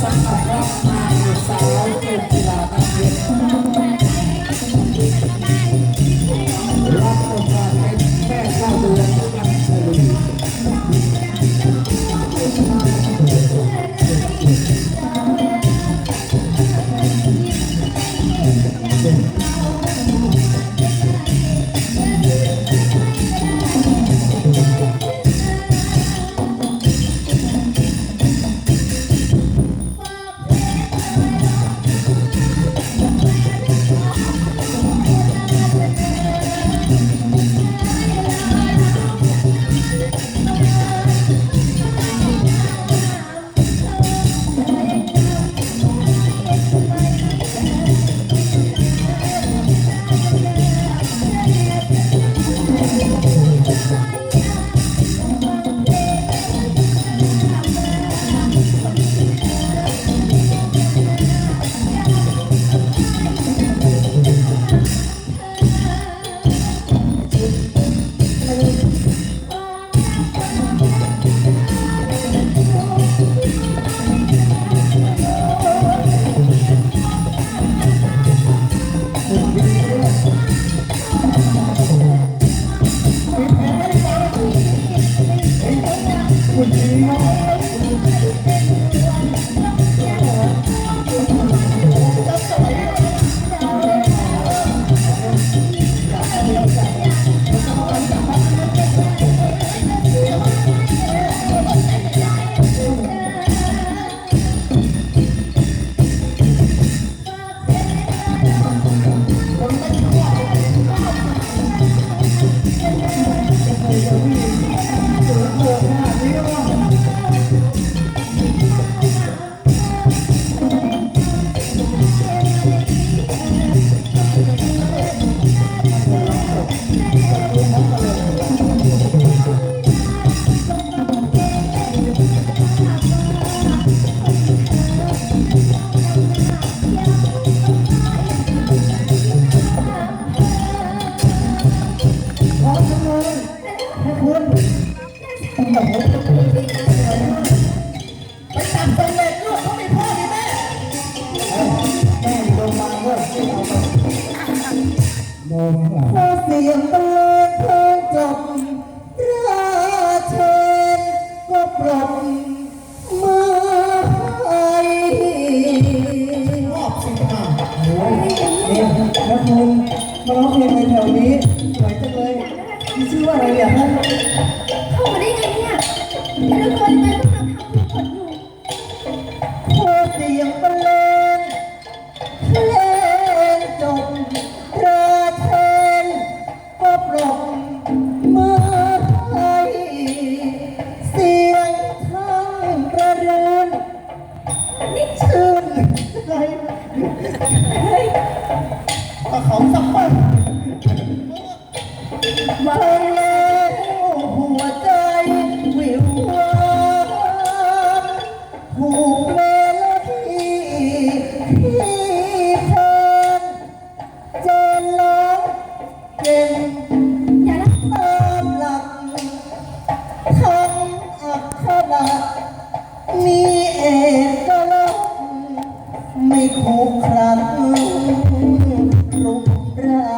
สั พ แต่ผมจะคุยที่ไหไปตัดเป็นเล็กลูกเขามีพ่อมีแม่แม่อยู่โรงพยาบาลด้วยที่เอาไปโดนหลัง พอเสียงเลงเพลงจบราเชนก็ปลดมือให้รอบสิบห้าโอ้ยเนี่ยแล้วคุณมาร้องเพลงในแถวนี้สวยจังเลย มีชื่อว่าอะไรเนี่ยฮะเข้ามาได้ไงเนี่ยแต่ละคนเลยกำลังทำผิดกฎอยู่พอเสียงบรรเลงเพลงจบราเชนก็ปลดมือให้เสียงทั้งประเรือนนี่ชื่นใจเฮ้ยก็เขาสักคน มาแล้วหัวใจวิววานถูกเมโลดี้ที่เพลินเจนร้องเก่งอย่าละตามหลักทั้งอักขระมีเอกลักษณ์ไม่คู่ครันรูปร่างคน